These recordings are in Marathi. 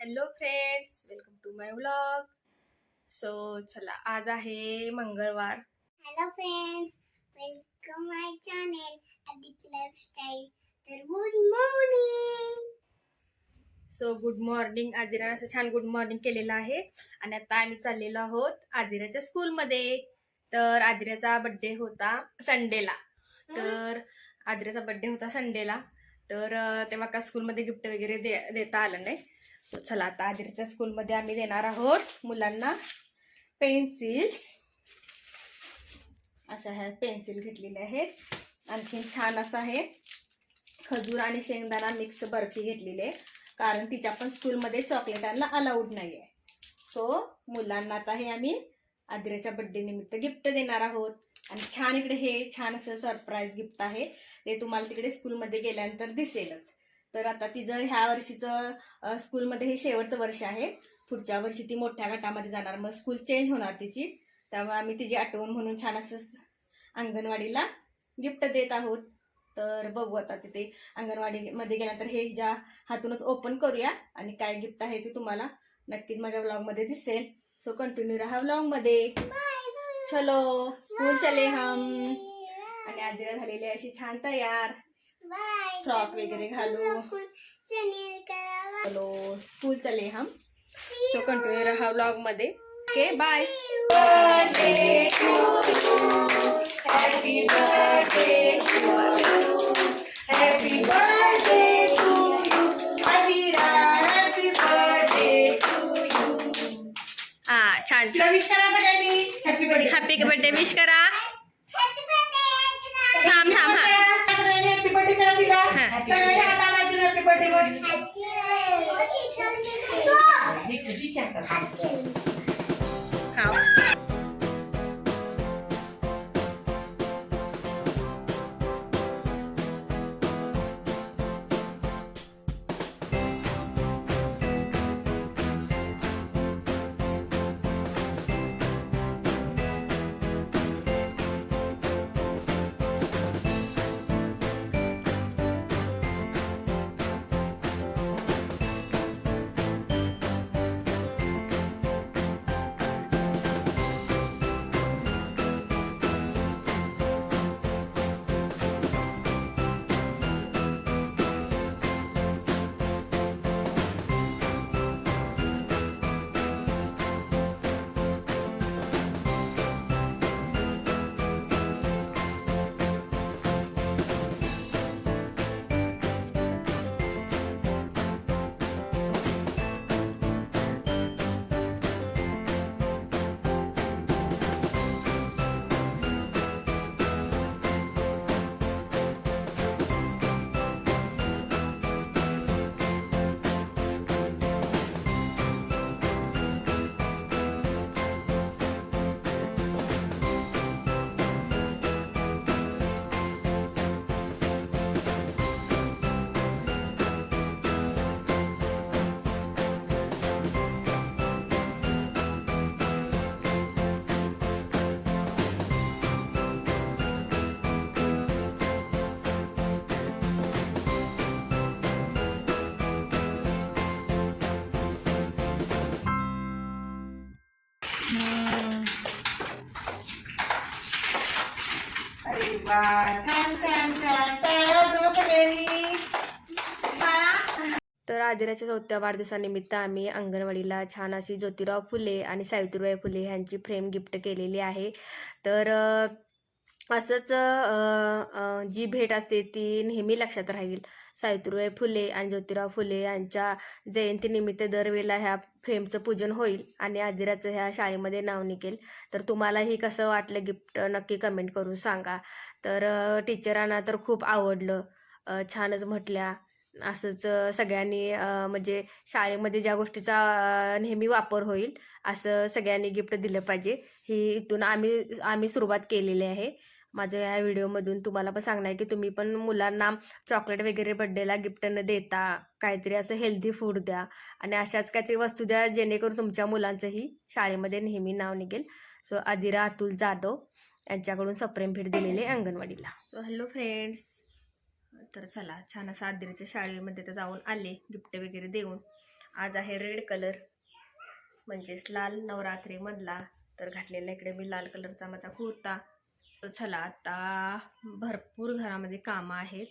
Hello friends welcome to my vlog so चला आज आहे मंगळवार. Hello friends welcome my channel Aadit lifestyle तर good morning so good morning आदिराने असं छान गुड मॉर्निंग केलेलं आहे. आणि आता आम्ही चाललेलो आहोत आदिराच्या स्कूलमध्ये तर आदिराचा बड्डे होता संडेला तर आदिराचा बड्डे होता संडेला तर तेव्हा का स्कूलमध्ये गिफ्ट वगैरे दे देता आलं नाही. चला आता आदिराच्या स्कूलमध्ये आम्ही देणार आहोत मुलांना पेन्सिल्स अशा ह्या पेन्सिल घेतलेल्या आहेत. आणखीन छान असं आहे खजूर आणि शेंगदाणा मिक्स बर्फी घेतलेली. आहे कारण तिच्या पण स्कूलमध्ये चॉकलेट आणला अलाउड नाही आहे सो मुलांना आता हे आम्ही आदिराच्या बड्डे निमित्त गिफ्ट देणार आहोत. आणि छान इकडे हे छान असं सरप्राईज गिफ्ट आहे. ते तुम्हाला तिकडे स्कूलमध्ये गेल्यानंतर दिसेलच. तर आता तिचं ह्या वर्षीचं स्कूलमध्ये हे शेवटचं वर्ष आहे. पुढच्या वर्षी ती मोठ्या गटामध्ये जाणार. मग स्कूल चेंज होणार तिची. त्यामुळे आम्ही तिची आठवण म्हणून छान असं अंगणवाडीला गिफ्ट देत आहोत. तर बघू आता तिथे अंगणवाडीमध्ये गेल्यानंतर हे ज्या हातूनच ओपन करूया. आणि काय गिफ्ट आहे ते तुम्हाला नक्कीच माझ्या व्लॉगमध्ये दिसेल. सो कंटिन्यू राहा व्लॉगमध्ये चलो स्कूल चले हम. आणि आदिरा झालेली अशी छान तयार. फ्रॉक वगैरे घालू. चॅनेल करा चलो स्कूल चले हम। सो कंटिन्यू राहा व्लॉगमध्ये okay bye Happy birthday to you. Happy birthday to you. Adira, happy birthday to you. हा छान तिला विश करा सगळ्यांनी happy birthday happy birthday wish करा। बर्थडे बोल वा छान छान छान तर आदिराच्या चौथ्या वाढदिवसानिमित्त आम्ही अंगणवाडीला छान अशी ज्योतिराव फुले आणि सावित्रीबाई फुले ह्यांची फ्रेम गिफ्ट केलेली आहे. तर असंच जी भेट असते ती नेहमी लक्षात राहील. सावित्रीबाई फुले आणि ज्योतिराव फुले यांच्या जयंतीनिमित्त दरवेळेला ह्या फ्रेमचं पूजन होईल आणि आदिराचं ह्या शाळेमध्ये नाव निघेल. तर तुम्हालाही कसं वाटलं गिफ्ट नक्की कमेंट करून सांगा. तर टीचरांना तर खूप आवडलं छानच म्हटल्या. असंच सगळ्यांनी म्हणजे शाळेमध्ये ज्या गोष्टीचा नेहमी वापर होईल असं सगळ्यांनी गिफ्ट दिलं पाहिजे. ही इथून आम्ही आम्ही सुरुवात केलेली आहे. माझ्या या व्हिडिओमधून तुम्हाला पण सांगणार आहे की तुम्ही पण मुलांना चॉकलेट वगैरे बड्डेला गिफ्ट न देता काहीतरी असं हेल्दी फूड द्या. आणि अशाच काहीतरी वस्तू द्या जेणेकरून तुमच्या मुलांचंही शाळेमध्ये नेहमी नाव निघेल. सो आदिरा अतुल जाधव यांच्याकडून सप्रेम भेट दिलेली आहे अंगणवाडीला. सो हॅलो फ्रेंड्स तर चला छान असं आदिराच्या शाळेमध्ये तर जाऊन आले गिफ्ट वगैरे देऊन. आज आहे रेड कलर म्हणजेच लाल नवरात्रीमधला. तर घातलेला इकडे मी लाल कलरचा माझा कुर्ता. तर चला आता भरपूर घरामध्ये कामं आहेत.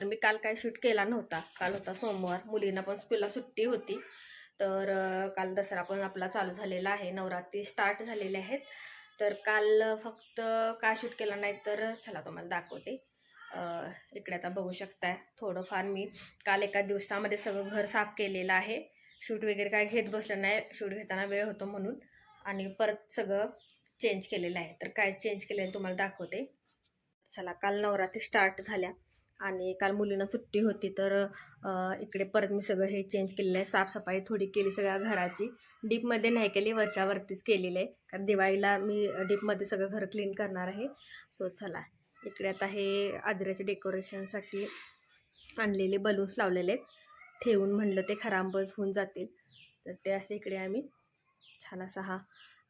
मी काल काय शूट केला नव्हता. काल होता सोमवार. मुलींना पण स्कूलला सुट्टी होती. तर काल दसरा पण आपला चालू झालेला आहे. नवरात्री स्टार्ट झालेले आहेत. तर काल फक्त काय शूट केला नाही तर चला तुम्हाला दाखवते. इकडे आता बघू शकताय. थोडंफार मी काल एका दिवसामध्ये सगळं घर साफ केलेलं आहे. शूट वगैरे काय घेत बसलं नाही. शूट घेताना वेळ होतो म्हणून. आणि परत सगळं चेंज केलेलं आहे. तर काय चेंज केलेलं तुम्हाला दाखवते. चला काल नवरात्री स्टार्ट झाल्या आणि काल मुलींना सुट्टी होती. तर इकडे परत मी सगळं हे चेंज केलेलं आहे. साफसफाई थोडी केली सगळ्या घराची. डीपमध्ये नाही केली वरच्या वरतीच आहे. कारण दिवाळीला मी डीपमध्ये सगळं घर क्लीन करणार आहे. सो चला. इकडे आता हे आदिराच्या डेकोरेशनसाठी आणलेले बलून्स लावलेले आहेत. ठेवून म्हणलं ते खराबच होऊन जातील. तर ते असे इकडे आम्ही छान असा हा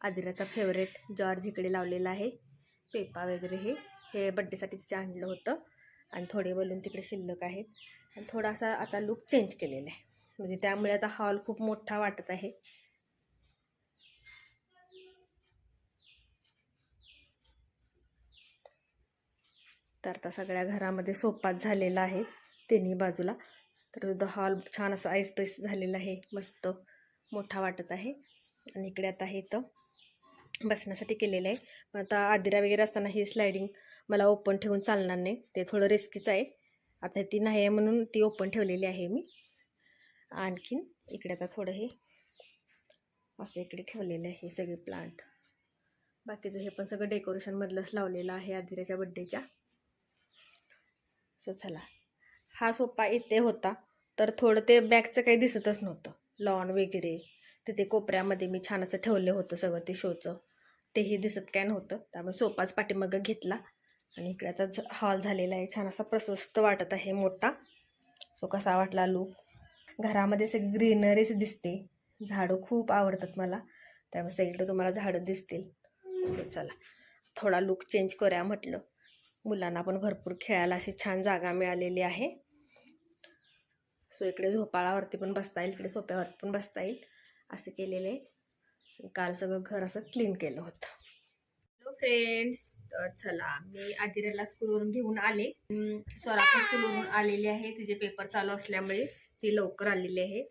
आदिराचा फेवरेट जॉर्ज इकडे लावलेला आहे. पेपा वगैरे हे हे बड्डेसाठी तिचे आणलं होतं. आणि थोडे बलून तिकडे शिल्लक आहेत. आणि थोडासा आता लुक चेंज केलेला आहे. म्हणजे त्यामुळे आता हॉल खूप मोठा वाटत आहे. तर आता सगळ्या घरामध्ये सोपाच झालेला आहे तिन्ही बाजूला. तर तो हॉल छान असं आईस पेस झालेला आहे. मस्त मोठा वाटत आहे. आणि इकडे आता हे इथं बसण्यासाठी केलेलं आहे. पण आता आदिरा वगैरे असताना ही स्लायडिंग मला ओपन ठेवून चालणार नाही. ते थोडं रिस्कीच आहे. आता ती नाही आहे म्हणून ती ओपन ठेवलेली आहे मी. आणखीन इकडे आता थोडं हे असं इकडे ठेवलेलं आहे हे सगळे प्लांट बाकीचं हे पण सगळं डेकोरेशनमधलंच लावलेलं आहे आदिराच्या बड्डेच्या सो चला. हा सोफा इथे होता. तर थोडं ते बॅगचं काही दिसतच नव्हतं. लॉन वगैरे. तिथे कोपऱ्यामध्ये मी छान असं ठेवलं होतं सगळं ते शोचं तेही दिसत काय नव्हतं. त्यामुळे सोपाच पाठीमागं घेतला. आणि इकडे हॉल झालेला आहे. छान असा प्रशस्त वाटत आहे मोठा. सो कसा वाटला लूक घरामध्ये सगळी ग्रीनरीच दिसते. झाडं खूप आवडतात मला. त्यामुळे सगळीकडे तुम्हाला झाडं दिसतील. सो चला. थोडा लुक चेंज करूया म्हटलं. मुलांना पण भरपूर खेळायला अशी छान जागा मिळालेली आहे. सो इकडे झोपाळावरती पण बसता येईल. इकडे सोप्यावरती पण बसता येईल. असं केलेलं. आहे काल सगळं घर असं क्लीन केलं होतं. हॅलो फ्रेंड्स तर चला मी आदिराला स्कूलवरून घेऊन आले. स्वरा स्कूलवरून आलेली आहे. तिचे पेपर चालू असल्यामुळे ती लवकर आलेली आहे.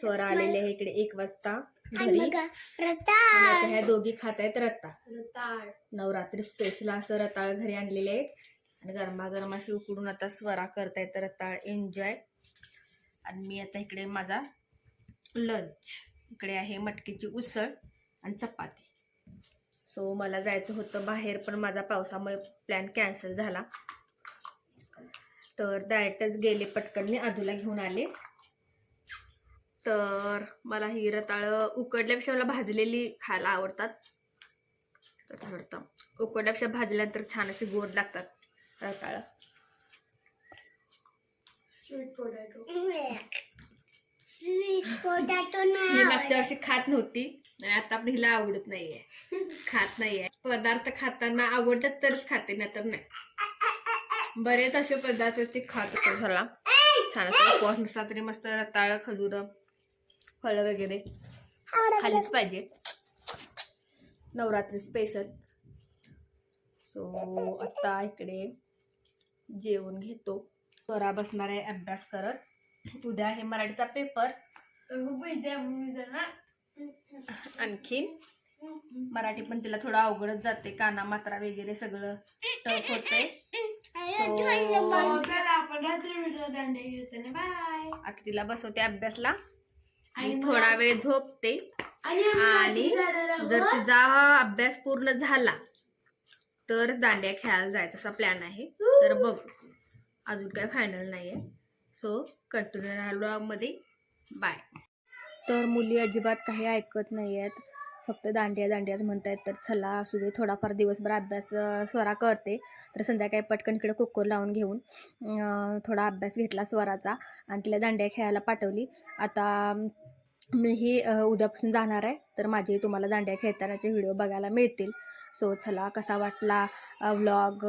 स्वरा आलेली आहे इकडे एक वाजता घरी. बघा आणि रताळ. आता ह्या दोघी खात आहेत रत्ता रताळ. नवरात्री स्पेशल असं रताळ घरी आणलेले आहेत. आणि गरमागरम अशी उकडून आता स्वरा करतायत रताळ. एन्जॉय आणि मी आता इकडे माझा लंच इकडे आहे मटकीची उसळ आणि चपाती. सो मला जायचं होतं बाहेर पण माझा पावसामुळे प्लॅन कॅन्सल झाला. तर डायरेक्टच गेले पटकन. आजूला घेऊन आले. तर मला ही रताळं उकडल्यापेक्षा मला भाजलेली खायला आवडतात. तर ठरतं उकडल्यापेक्षा भाजल्यानंतर छान असे गोड लागतात रताळं. स्वीट पोटॅटो ही मागच्या वर्षी खात नव्हती आणि आता पण हिला आवडत नाहीये. खात नाहीये. पदार्थ खाताना आवडत तरच खाते नाही तर नाही. बरेच असे पदार्थ ती खात होते झाला. छान असं नसला तरी मस्त रताळ खजूर फळं वगैरे खाल्लीच पाहिजे. नवरात्री स्पेशल सो आता इकडे जेवण घेतो. स्वरा बसणार आहे अभ्यास करत. उद्या आहे मराठीचा पेपर. आणखीन? मराठी पण तिला थोडं अवघडच जाते काना मात्रा वगैरे सगळं टफ बाय आता तिला बसवते अभ्यासला. आणि थोडा वेळ झोपते. आणि जर तिचा अभ्यास पूर्ण झाला तर दांड्या खेळायला जायचा असा प्लॅन आहे. तर बघ. अजून काय फायनल नाही आहे सो कंटिन्यू राहिलो बाय तर मुली अजिबात काही ऐकत नाही आहेत फक्त दांडिया दांडियाच म्हणतायत तर चला असू दे थोडाफार दिवसभर अभ्यास स्वरा करते. तर संध्याकाळी पटकन इकडे कुकर लावून घेऊन थोडा अभ्यास घेतला स्वराचा आणि तिला दांडिया खेळायला पाठवली. आता मीही उद्यापासून जाणार आहे तर माझे तुम्हाला दांड्या खेळतानाचे व्हिडिओ बघायला मिळतील. सो चला कसा वाटला व्लॉग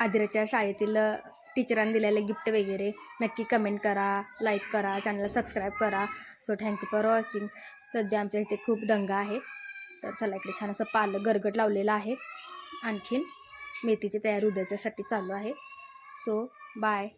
आदिराच्या शाळेतील टीचरांनी दिलेले गिफ्ट वगैरे नक्की कमेंट करा लाईक करा चॅनलला सबस्क्राईब करा. सो थँक्यू फॉर वॉचिंग सध्या आमच्या इथे खूप दंगा आहे. तर चला इकडे छान असं पालक गरगट लावलेलं आहे. आणखीन मेथीची तयारी उद्याच्यासाठी चालू आहे. So bye